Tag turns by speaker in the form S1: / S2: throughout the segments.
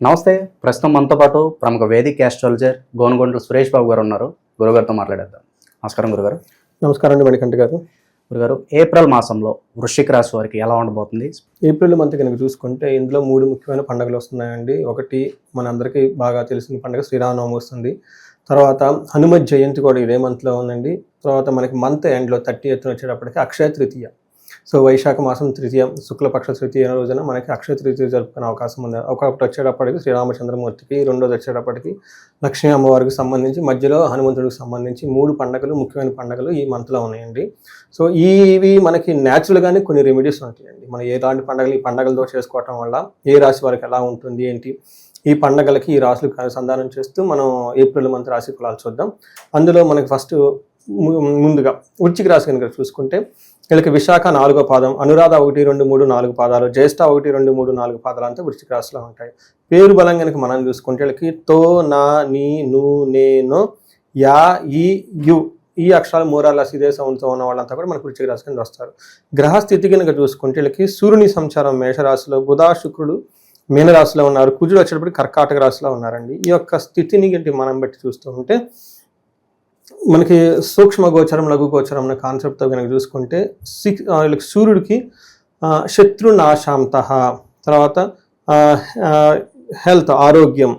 S1: నమస్తే. ప్రస్తుతం మనతో పాటు ప్రముఖ వేదిక ఆస్ట్రాలజర్ గోనుగొండల సురేష్ బాబు గారు ఉన్నారు. గురుగారితో మాట్లాడేద్దాం. నమస్కారం గురుగారు.
S2: నమస్కారం అండి మణికంఠ గారు.
S1: గురుగారు ఏప్రిల్ మాసంలో వృశ్చిక రాశి వారికి ఎలా ఉండబోతుంది?
S2: ఏప్రిల్ మంత్ కనుక చూసుకుంటే ఇందులో మూడు ముఖ్యమైన పండుగలు వస్తున్నాయండి. ఒకటి మనందరికీ బాగా తెలిసిన పండుగ శ్రీరామనవమి వస్తుంది. తర్వాత హనుమత్ జయంతి కూడా ఇదే మంత్లో ఉందండి. తర్వాత మనకి మంత్ ఎండ్లో థర్టీ ఎత్తున వచ్చేటప్పటికి అక్షయ తృతీయ. సో వైశాఖ మాసం తృతీయ శుక్లపక్ష తృతీయ రోజున మనకి అక్షయ తృతీయ జరుపుకునే అవకాశం ఉంది. ఒకటి వచ్చేటప్పటికి శ్రీరామచంద్రమూర్తికి రెండోది వచ్చేటప్పటికి లక్ష్మీ అమ్మవారికి సంబంధించి మధ్యలో హనుమంతుడికి సంబంధించి మూడు పండుగలు ముఖ్యమైన పండుగలు ఈ మంత్లో ఉన్నాయండి. సో ఇవి మనకి న్యాచురల్గానే కొన్ని రెమెడీస్ ఉంటాయండి. మనం ఎలాంటి పండుగలు ఈ పండుగలతో చేసుకోవటం వల్ల ఏ రాశి వారికి ఎలా ఉంటుంది ఏంటి? ఈ పండుగలకి ఈ రాశులకు అనుసంధానం చేస్తూ మనం ఏప్రిల్ మంత్ రాశి కులాలు చూద్దాం. అందులో మనకి ఫస్ట్ ముందుగా వృచ్చిక రాశి కనుక చూసుకుంటే వీళ్ళకి విశాఖ నాలుగో పాదం అనురాధ ఒకటి రెండు మూడు నాలుగు పాదాలు జ్యేష్ఠ ఒకటి రెండు మూడు నాలుగు పాదాలు అంతా వృశ్చిక రాశిలో ఉంటాయి. పేరు బలం కనుక మనం చూసుకుంటే వీళ్ళకి తో నా నీ ను నేను యా ఈ యు ఈ అక్షరాలు మూరాల ఇదే సౌండ్తో ఉన్న వాళ్ళంతా కూడా మనకు వృశ్చిక రాశి కింద వస్తారు. గ్రహస్థితి కనుక చూసుకుంటే వీళ్ళకి సూర్యుని సంచారం మేషరాశిలో బుధ శుక్రుడు మీనరాశిలో ఉన్నారు కుజుడు వచ్చేటప్పుడు కర్కాటక రాశిలో ఉన్నారండి. ఈ యొక్క స్థితిని గట్టి మనం బట్టి చూస్తూ ఉంటే మనకి సూక్ష్మ గోచరం లఘు గోచరం అనే కాన్సెప్ట్తో కనుక చూసుకుంటే సిక్ వీళ్ళకి సూర్యుడికి శత్రు నాశాంత తర్వాత హెల్త్ ఆరోగ్యం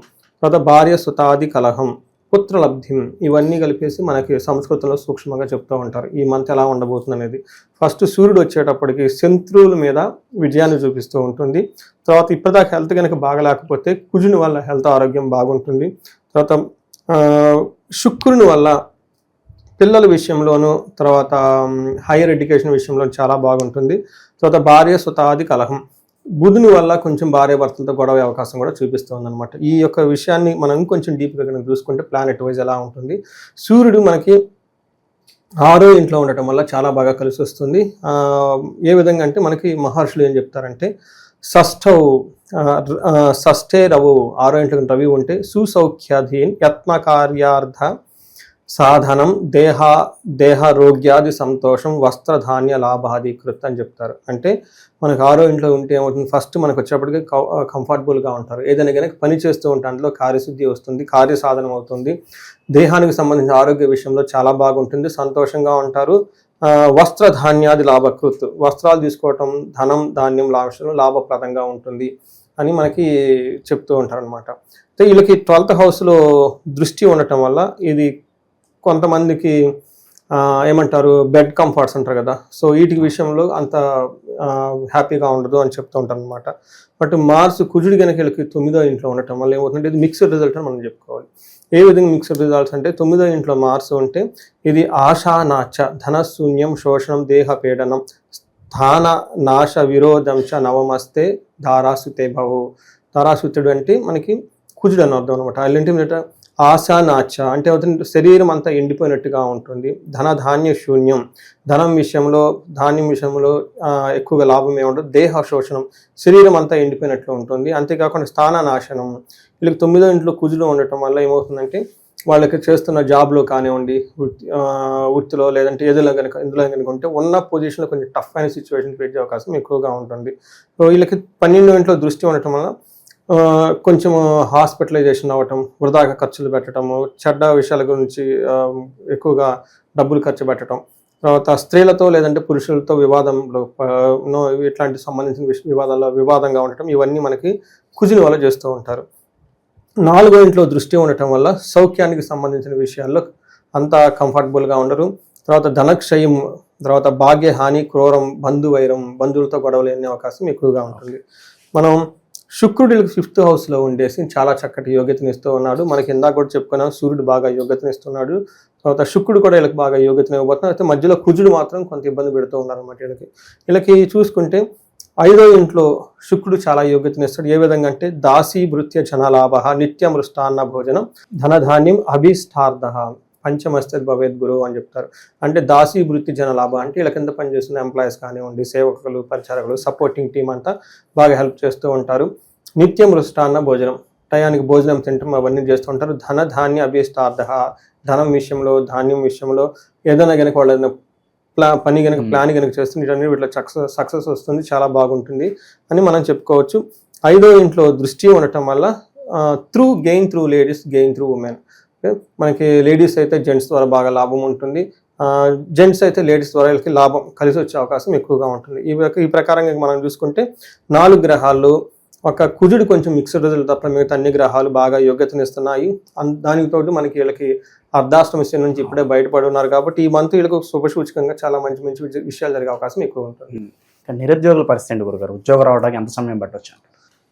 S2: తర్వాత భార్య సుతాది కలహం పుత్రలబ్ధిం ఇవన్నీ కలిపేసి మనకి సంస్కృతంలో సూక్ష్మంగా చెప్తూ ఉంటారు. ఈ మంత్ ఎలా ఉండబోతుంది అనేది ఫస్ట్ సూర్యుడు వచ్చేటప్పటికి శత్రువుల మీద విజయాన్ని చూపిస్తూ ఉంటుంది. తర్వాత ఇప్పటిదాకా హెల్త్ కనుక బాగలేకపోతే కుజుని వల్ల హెల్త్ ఆరోగ్యం బాగుంటుంది. తర్వాత శుక్రుని వల్ల పిల్లల విషయంలోనూ తర్వాత హైయర్ ఎడ్యుకేషన్ విషయంలో చాలా బాగుంటుంది. తర్వాత భార్య సుతాది కలహం. బుధుని వల్ల కొంచెం భార్య భర్తలతో గొడవ అవకాశం కూడా చూపిస్తుంది అనమాట ఈ యొక్క విషయాన్ని మనం ఇంకొంచెం డీప్గా కనుక చూసుకుంటే ప్లానెట్ వైజ్ ఎలా ఉంటుంది? సూర్యుడు మనకి ఆరో ఇంట్లో ఉండటం వల్ల చాలా బాగా కలిసి వస్తుంది. ఏ విధంగా అంటే మనకి మహర్షులు ఏం చెప్తారంటే షష్ఠవు షష్ఠే రవు ఆరో ఇంట్లో రవి ఉంటే సుసౌఖ్యాధీన్ యత్న కార్యార్థ సాధనం దేహ దేహారోగ్యాది సంతోషం వస్త్రధాన్య లాభాధికృత్ అని చెప్తారు. అంటే మనకు ఆరో ఇంట్లో ఉంటే ఏమవుతుంది? ఫస్ట్ మనకు వచ్చేప్పటికి కంఫర్టబుల్గా ఉంటారు. ఏదైనా కనుక పని చేస్తూ ఉంటే అందులో కార్యశుద్ధి వస్తుంది కార్యసాధనం అవుతుంది. దేహానికి సంబంధించిన ఆరోగ్య విషయంలో చాలా బాగుంటుంది సంతోషంగా ఉంటారు. వస్త్రధాన్యాది లాభకృత్ వస్త్రాలు తీసుకోవటం ధనం ధాన్యం లాభం లాభప్రదంగా ఉంటుంది అని మనకి చెప్తూ ఉంటారు అనమాట అయితే వీళ్ళకి ట్వెల్త్ హౌస్లో దృష్టి ఉండటం వల్ల ఇది కొంతమందికి ఏమంటారు బెడ్ కంఫర్ట్స్ అంటారు కదా. సో వీటి విషయంలో అంత హ్యాపీగా ఉండదు అని చెప్తూ ఉంటారు అనమాట బట్ మార్స్ కుజుడి గనకెళ్ళకి తొమ్మిదో ఇంట్లో ఉండటం వల్ల ఏమవుతుందంటే ఇది మిక్స్డ్ రిజల్ట్ అని మనం చెప్పుకోవాలి. ఏ విధంగా మిక్స్డ్ రిజల్ట్స్ అంటే తొమ్మిదో ఇంట్లో మార్స్ ఉంటే ఇది ఆశా నాచ ధనశూన్యం శోషణం దేహ పీడనం స్థాన నాశ విరోధం చ నవమస్తే ధారాసుతే భవు. ధారాసుతుడు అంటే మనకి కుజుడు అని అర్థం అనమాట అలాంటి మీద ఆశానాచ అంటే అవుతుంది శరీరం అంతా ఎండిపోయినట్టుగా ఉంటుంది. ధనధాన్య శూన్యం. ధనం విషయంలో ధాన్యం విషయంలో ఎక్కువగా లాభం ఏముండదు. దేహ శోషణం. శరీరం అంతా ఎండిపోయినట్లు ఉంటుంది. అంతేకాకుండా స్థాన నాశనం వీళ్ళకి తొమ్మిదో ఇంట్లో కుజులు ఉండటం వల్ల ఏమవుతుందంటే వాళ్ళకి చేస్తున్న జాబ్లో కానివ్వండి వృత్తి వృత్తిలో లేదంటే ఏదైనా కనుక ఇందులో కనుక ఉంటే ఉన్న పొజిషన్లో కొంచెం టఫ్ అయిన సిచ్యువేషన్ పెట్టే అవకాశం ఎక్కువగా ఉంటుంది. సో వీళ్ళకి పన్నెండు ఇంట్లో దృష్టి ఉండటం వల్ల కొంచెం హాస్పిటలైజేషన్ అవ్వటం వృధాగా ఖర్చులు పెట్టడము చెడ్డ విషయాల గురించి ఎక్కువగా డబ్బులు ఖర్చు పెట్టడం తర్వాత స్త్రీలతో లేదంటే పురుషులతో వివాదంలో ఇట్లాంటి సంబంధించిన వివాదాల్లో వివాదంగా ఉండటం ఇవన్నీ మనకి కుజిని వల్ల చేస్తూ ఉంటారు. నాలుగో ఇంట్లో దృష్టి ఉండటం వల్ల సౌఖ్యానికి సంబంధించిన విషయాల్లో అంత కంఫర్టబుల్గా ఉండరు. తర్వాత ధనక్షయం తర్వాత భాగ్య హాని క్రూరం బంధువైరం బంధువులతో గొడవలు అనే అవకాశం ఎక్కువగా ఉంటుంది. మనం శుక్రుడు ఫిఫ్త్ హౌస్లో ఉండేసి చాలా చక్కటి యోగ్యతని ఇస్తూ ఉన్నాడు. మనకి ఇందాక కూడా చెప్పుకున్నాం సూర్యుడు బాగా యోగ్యతని ఇస్తున్నాడు. తర్వాత శుక్రుడు కూడా వీళ్ళకి బాగా యోగ్యతని ఇవ్వబోతున్నాడు అయితే మధ్యలో కుజుడు మాత్రం కొంత ఇబ్బంది పెడుతూ ఉన్నారు అన్నమాట వీళ్ళకి. వీళ్ళకి చూసుకుంటే ఐదో ఇంట్లో శుక్రుడు చాలా యోగ్యతని ఇస్తాడు. ఏ విధంగా అంటే దాసీ భృత్య జనలాభ నిత్య మృష్టాన్న భోజనం ధనధాన్యం అభిష్టార్థ పంచమస్తే భవేద్ గురువు అని చెప్తారు. అంటే దాసీ వృత్తి జనలాభ అంటే వీళ్ళ కింద పనిచేస్తున్న ఎంప్లాయీస్ కానివ్వండి సేవకులు పరిచారకులు సపోర్టింగ్ టీం అంతా బాగా హెల్ప్ చేస్తూ ఉంటారు. నిత్యం మృష్టాన్న భోజనం. టయానికి భోజనం తింటాం అవన్నీ చేస్తూ ఉంటారు. ధన ధాన్య అభిష్టార్థ ధనం విషయంలో ధాన్యం విషయంలో ఏదైనా కనుక వాళ్ళ ఏదైనా ప్లా పని కనుక. ప్లాన్ కనుక చేస్తుంది వీటన్ని వీటిలో సక్సెస్ సక్సెస్ వస్తుంది చాలా బాగుంటుంది అని మనం చెప్పుకోవచ్చు. ఐదో ఇంట్లో దృష్టి ఉండటం వల్ల through gain through ladies gain through women మనకి లేడీస్ అయితే జెంట్స్ ద్వారా బాగా లాభం ఉంటుంది. జెంట్స్ అయితే లేడీస్ ద్వారా వీళ్ళకి లాభం కలిసి వచ్చే అవకాశం ఎక్కువగా ఉంటుంది. ఈ ఈ ప్రకారంగా మనం చూసుకుంటే నాలుగు గ్రహాలు ఒక కుజుడు కొంచెం మిక్స్డ్ రిజల్ట్ తప్ప మిగతా అన్ని గ్రహాలు బాగా యోగ్యతనిస్తున్నాయి అన్- దానికి తోడు మనకి వీళ్ళకి అర్ధాష్టమ శని నుంచి ఇప్పుడే బయటపడి ఉన్నారు కాబట్టి ఈ మంత్ వీళ్ళకు శుభసూచకంగా చాలా మంచి మంచి విషయాలు జరిగే అవకాశం ఎక్కువ ఉంటుంది.
S1: నిరుద్యోగుల పరిస్థితి గురుగారు? ఉద్యోగం రావడానికి ఎంత సమయం పట్టవచ్చు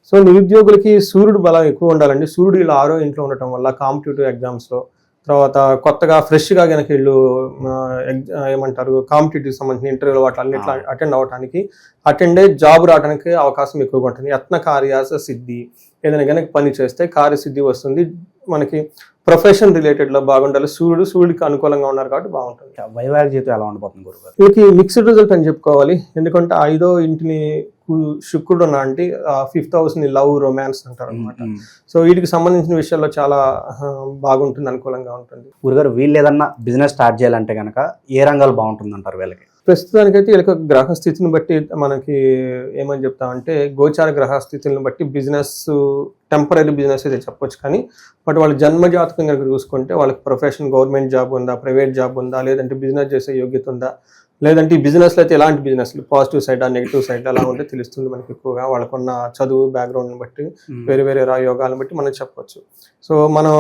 S2: సో నిరుద్యోగులకి సూర్యుడు బలం ఎక్కువ ఉండాలండి. సూర్యుడు వీళ్ళు ఆరో ఇంట్లో ఉండటం వల్ల కాంపిటేటివ్ ఎగ్జామ్స్లో తర్వాత కొత్తగా ఫ్రెష్గా కనుక వీళ్ళు ఏమంటారు కాంపిటేటివ్ సంబంధించిన ఇంటర్వ్యూలు వాటి అన్నిట్లో అటెండ్ అవ్వడానికి అటెండ్ అయ్యి జాబ్ రావడానికి అవకాశం ఎక్కువగా ఉంటుంది. యత్న కార్యాస సిద్ధి ఏదైనా కనుక పని చేస్తే కార్యసిద్ధి వస్తుంది. మనకి ప్రొఫెషన్ రిలేటెడ్లో బాగుండాలి. సూర్యుడు సూర్యుడికి అనుకూలంగా ఉన్నారు కాబట్టి బాగుంటుంది.
S1: వైవాహిక జీవితం ఎలా ఉండబోతుంది గురుగారు?
S2: వీళ్ళకి మిక్స్డ్ రిజల్ట్ అని చెప్పుకోవాలి. ఎందుకంటే ఐదో ఇంటిని శుక్రుడు అంటే ఫిఫ్త్ హౌస్ని లవ్ రొమాన్స్ అంటారు అనమాట. సో వీటికి సంబంధించిన విషయాల్లో చాలా బాగుంటుంది అనుకూలంగా ఉంటుంది.
S1: గురుగారు వీళ్ళు ఏదన్నా బిజినెస్ స్టార్ట్ చేయాలంటే కనుక ఏ రంగాలు బాగుంటుంది అంటారు వీళ్ళకి?
S2: ప్రస్తుతానికైతే వీళ్ళకి గ్రహ స్థితిని బట్టి మనకి ఏమని చెప్తామంటే గోచార గ్రహ స్థితులను బట్టి బిజినెస్ టెంపరీ బిజినెస్ అయితే చెప్పొచ్చు కానీ బట్ వాళ్ళ జన్మ జాతకం కనుక చూసుకుంటే వాళ్ళకి ప్రొఫెషన్ గవర్నమెంట్ జాబ్ ఉందా ప్రైవేట్ జాబ్ ఉందా లేదంటే బిజినెస్ చేసే యోగ్యత ఉందా లేదంటే ఈ బిజినెస్లో అయితే ఎలాంటి బిజినెస్లు పాజిటివ్ సైడ్ నెగిటివ్ సైడ్ అలా ఉంటే తెలుస్తుంది మనకి ఎక్కువగా. వాళ్ళకున్న చదువు బ్యాక్గ్రౌండ్ని బట్టి వేరే వేరే రా యోగాలను బట్టి మనం చెప్పొచ్చు. సో మనం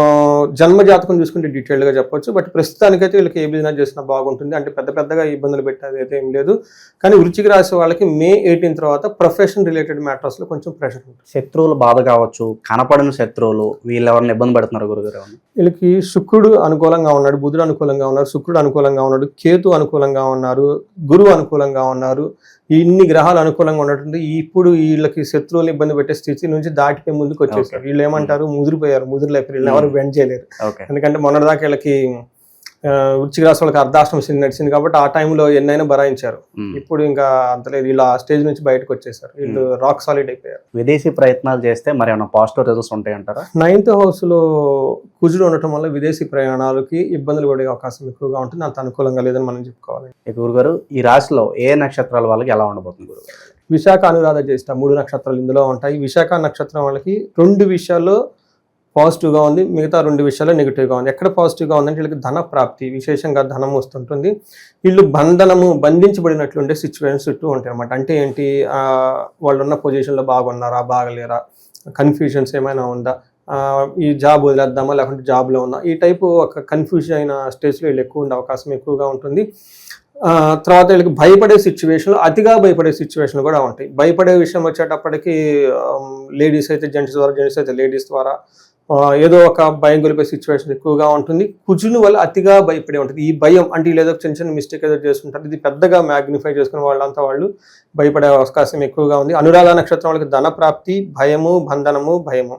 S2: జన్మ జాతకం చూసుకుంటే డీటెయిల్డ్గా చెప్పొచ్చు. బట్ ప్రస్తుతానికైతే వీళ్ళకి ఏ బిజినెస్ చేసినా బాగుంటుంది. అంటే పెద్ద పెద్దగా ఇబ్బందులు పెట్టేది అయితే ఏం లేదు. కానీ వృచ్చికి రాసే వాళ్ళకి మే ఎయిటీన్ తర్వాత ప్రొఫెషన్ రిలేటెడ్ మ్యాటర్స్లో కొంచెం ప్రెషర్ ఉంటుంది.
S1: శత్రువులు బాధ కావచ్చు కనపడిన శత్రువులు వీళ్ళు ఎవరిని ఇబ్బంది పెడుతున్నారు గురుగారు?
S2: వీళ్ళకి శుక్రుడు అనుకూలంగా ఉన్నాడు బుధుడు అనుకూలంగా ఉన్నారు శుక్రుడు అనుకూలంగా ఉన్నాడు కేతు అనుకూలంగా ఉన్నారు గురువు అనుకూలంగా ఉన్నారు. ఈ ఇన్ని గ్రహాలు అనుకూలంగా ఉన్నటువంటి ఇప్పుడు వీళ్ళకి శత్రువులు ఇబ్బంది పెట్టే స్థితి నుంచి దాటిపోయి ముందుకు వచ్చేసారు. వీళ్ళు ఏమంటారు? ముదిరిపోయారు. ముదిరిలేపారు వీళ్ళని ఎవరు బెండ్ చేయలేరు. ఎందుకంటే మొన్నటిదాకా వీళ్ళకి ఆ, వృశ్చిక రాశి వాళ్ళకి అర్ధాష్టమ శని నడిచింది కాబట్టి ఆ టైంలో ఎన్నైనా బరాయించారు. ఇప్పుడు ఇంకా అంతలేదు వీళ్ళు ఆ స్టేజ్ నుంచి బయటకు వచ్చేసారు. వీళ్ళు రాక్ సాలిడ్ అయిపోయారు.
S1: విదేశీ ప్రయత్నాలు చేస్తే మరి ఏమైనా పాజిటివ్ రిజల్ట్స్ ఉంటాయంటారా?
S2: నైన్త్ హౌస్లో కుజుడు ఉండటం వల్ల విదేశీ ప్రయాణాలకి ఇబ్బందులు పడే అవకాశం ఎక్కువగా ఉంటుంది. అంత అనుకూలంగా లేదని మనం చెప్పుకోవాలి.
S1: గురుగారు ఈ రాశిలో ఏ నక్షత్రాల వాళ్ళకి ఎలా ఉండబోతుంది గురుగారు?
S2: విశాఖ అనురాధ జ్యేష్ఠ మూడు నక్షత్రాలు ఇందులో ఉంటాయి. విశాఖ నక్షత్రం వాళ్ళకి రెండు విషయాల్లో పాజిటివ్గా ఉంది. మిగతా రెండు విషయాల్లో నెగిటివ్గా ఉంది. ఎక్కడ పాజిటివ్గా ఉందంటే వీళ్ళకి ధన ప్రాప్తి విశేషంగా ధనం వస్తుంటుంది. వీళ్ళు బంధనము బంధించబడినట్లుండే సిచ్యువేషన్స్ చుట్టూ ఉంటాయి అనమాట అంటే ఏంటి? వాళ్ళున్న వాళ్ళు ఉన్న పొజిషన్లో బాగున్నారా బాగలేరా? కన్ఫ్యూజన్స్ ఏమైనా ఉందా? ఈ జాబ్ వదిలేద్దామా లేకుంటే జాబ్లో ఉందా? ఈ టైపు ఒక కన్ఫ్యూజన్ అయిన స్టేజ్లో వీళ్ళు ఎక్కువ ఉండే అవకాశం ఎక్కువగా ఉంటుంది. తర్వాత వీళ్ళకి భయపడే సిచ్యువేషన్లు అతిగా భయపడే సిచ్యువేషన్లు కూడా ఉంటాయి. భయపడే విషయం వచ్చేటప్పటికి లేడీస్ అయితే జెంట్స్ ద్వారా జెంట్స్ అయితే లేడీస్ ద్వారా ఏదో ఒక భయం గొలిపే సిచ్యువేషన్ ఎక్కువగా ఉంటుంది. కుజుని వల్ల అతిగా భయపడే ఉంటుంది. ఈ భయం అంటే లేదో చిన్న చిన్న మిస్టేక్ ఏదో చేస్తుంటారు. ఇది పెద్దగా మ్యాగ్నిఫై చేసుకున్న వాళ్ళంతా వాళ్ళు భయపడే అవకాశం ఎక్కువగా ఉంది. అనురాధ నక్షత్రం వాళ్ళకి ధన ప్రాప్తి భయము బంధనము భయము.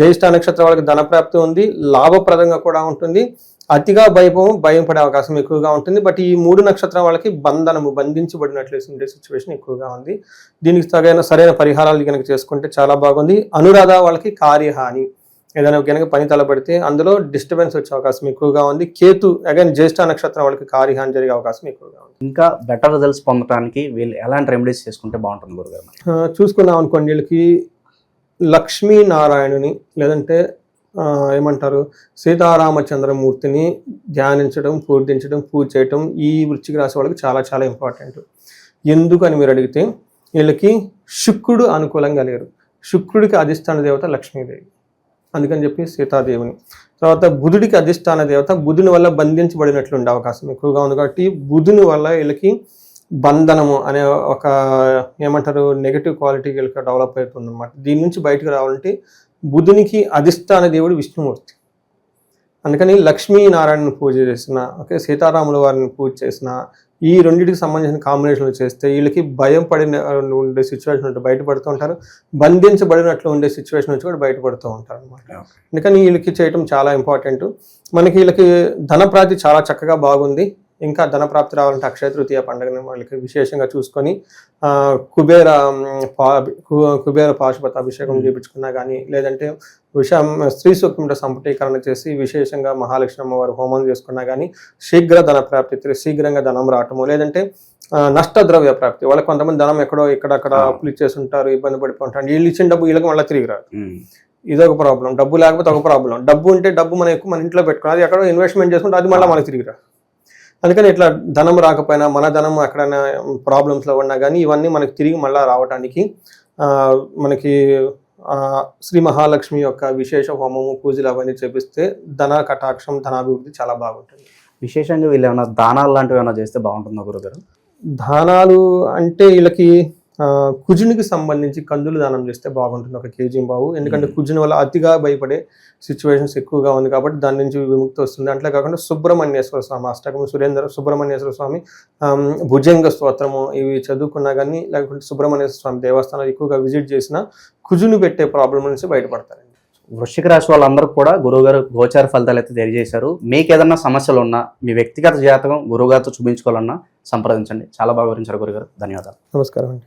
S2: జ్యేష్ఠ నక్షత్రం వాళ్ళకి ధన ప్రాప్తి ఉంది. లాభప్రదంగా కూడా ఉంటుంది. అతిగా భయపము భయం పడే అవకాశం ఎక్కువగా ఉంటుంది. బట్ ఈ మూడు నక్షత్రం వాళ్ళకి బంధనము బంధించబడినట్లు ఉండే సిచ్యువేషన్ ఎక్కువగా ఉంది. దీనికి తగిన సరైన పరిహారాలు కనుక చేసుకుంటే చాలా బాగుంది. అనురాధ వాళ్ళకి కార్యహాని. ఏదైనా కనుక పని తలపెడితే అందులో డిస్టర్బెన్స్ వచ్చే అవకాశం ఎక్కువగా ఉంది. కేతు అగైన్ జ్యేష్ఠ నక్షత్రం వాళ్ళకి కార్యహాని జరిగే అవకాశం ఎక్కువగా ఉంది.
S1: ఇంకా బెటర్ రిజల్ట్స్ పొందడానికి వీళ్ళు ఎలాంటి రెమెడీస్ చేసుకుంటే బాగుంటుంది గురుగారు
S2: చూసుకున్నాం అనుకోండి వీళ్ళకి లక్ష్మీనారాయణుని లేదంటే ఏమంటారు సీతారామచంద్రమూర్తిని ధ్యానించడం పూర్తించడం పూజ చేయటం ఈ వృశ్చిక రాశి వాళ్ళకి చాలా చాలా ఇంపార్టెంట్ ఎందుకు అని మీరు అడిగితే వీళ్ళకి శుక్రుడు అనుకూలంగా లేరు. శుక్రుడికి అధిష్టాన దేవత లక్ష్మీదేవి. అందుకని చెప్పి సీతాదేవిని. తర్వాత బుధుడికి అధిష్టాన దేవత బుధుని వల్ల బంధించబడినట్లు ఉండే అవకాశం ఎక్కువగా ఉంది కాబట్టి బుధుని వల్ల వీళ్ళకి బంధనము అనే ఒక ఏమంటారు నెగటివ్ క్వాలిటీ వీళ్ళకి డెవలప్ అవుతుంది అనమాట దీని నుంచి బయటకు రావాలంటే బుధునికి అధిష్టాన దేవుడు విష్ణుమూర్తి. అందుకని లక్ష్మీనారాయణను పూజ చేసిన ఓకే సీతారాముల వారిని పూజ చేసిన ఈ రెండింటికి సంబంధించిన కాంబినేషన్లు చేస్తే వీళ్ళకి భయం పడిన ఉండే సిచ్యువేషన్ ఉంటే బయటపడుతూ ఉంటారు. బంధించబడినట్లు ఉండే సిచ్యువేషన్ నుంచి కూడా బయటపడుతూ ఉంటారు అనమాట అందుకని వీళ్ళకి చేయటం చాలా ఇంపార్టెంట్ మనకి వీళ్ళకి ధనప్రాప్తి చాలా చక్కగా బాగుంది. ఇంకా ధనప్రాప్తి రావాలంటే అక్షయ తృతీయ పండుగని వాళ్ళకి విశేషంగా చూసుకొని కుబేర పా- కుబేర పాశుపత అభిషేకం చేయించుకున్నా కానీ లేదంటే విషయం స్త్రీ సూక్ష్మ సంపుటీకరణ చేసి విశేషంగా మహాలక్ష్మి అమ్మవారు హోమం చేసుకున్నా కానీ శీఘ్ర ధన ప్రాప్తి శీఘ్రంగా ధనం రావటము లేదంటే నష్ట ద్రవ్య ప్రాప్తి. వాళ్ళకి కొంతమంది ధనం ఎక్కడో ఇక్కడక్కడ
S1: ఆ.
S2: అప్పులు ఇచ్చేసి ఉంటారు ఇబ్బంది పడిపోతుంటారు. వీళ్ళు ఇచ్చిన డబ్బు వీళ్ళకి మళ్ళీ తిరిగి రాదు. ఇదొక ప్రాబ్లం. డబ్బు లేకపోతే ఒక ప్రాబ్లం. డబ్బు ఉంటే డబ్బు మనం ఎక్కువ మన ఇంట్లో పెట్టుకుని అది ఎక్కడో ఇన్వెస్ట్మెంట్ చేసుకుంటే అది మళ్ళీ మనకి తిరిగి రా అందుకని ఇట్లా ధనం రాకపోయినా మన ధనం ఎక్కడైనా ప్రాబ్లమ్స్లో ఉన్నా కానీ ఇవన్నీ మనకి తిరిగి మళ్ళీ రావడానికి మనకి శ్రీ మహాలక్ష్మి యొక్క విశేష హోమము పూజలు అవన్నీ చేపిస్తే ధన కటాక్షం ధనాభివృద్ధి చాలా బాగుంటుంది.
S1: విశేషంగా వీళ్ళు ఏమైనా దానాలు లాంటివి ఏమైనా చేస్తే బాగుంటుందా గురుగారు?
S2: దానాలు అంటే వీళ్ళకి కుజునికి సంబంధించి కందులు దానం చేస్తే బాగుంటుంది ఒక కేజీ బావు ఎందుకంటే కుజుని వల్ల అతిగా భయపడే సిచ్యువేషన్స్ ఎక్కువగా ఉంది కాబట్టి దాని నుంచి విముక్తి వస్తుంది. అట్లే కాకుండా సుబ్రహ్మణ్యేశ్వర స్వామి అష్టకం సురేంద్ర సుబ్రహ్మణ్యేశ్వర స్వామి భుజంగ స్తోత్రము ఇవి చదువుకున్నా కానీ లేకుంటే సుబ్రహ్మణ్యేశ్వర స్వామి దేవస్థానాలు ఎక్కువగా విజిట్ చేసినా కుజుని పెట్టే ప్రాబ్లం నుంచి బయటపడతారండి
S1: వృశ్చిక రాశి వాళ్ళందరూ కూడా గురువుగారు గోచార ఫలితాలు అయితే తెలియజేశారు మీకు ఏదైనా సమస్యలు ఉన్నా మీ వ్యక్తిగత జాతకం గురువుగారితో చూపించుకోవాలన్నా సంప్రదించండి. చాలా బాగా వివరించారు గురుగారు ధన్యవాదాలు.
S2: నమస్కారం అండి.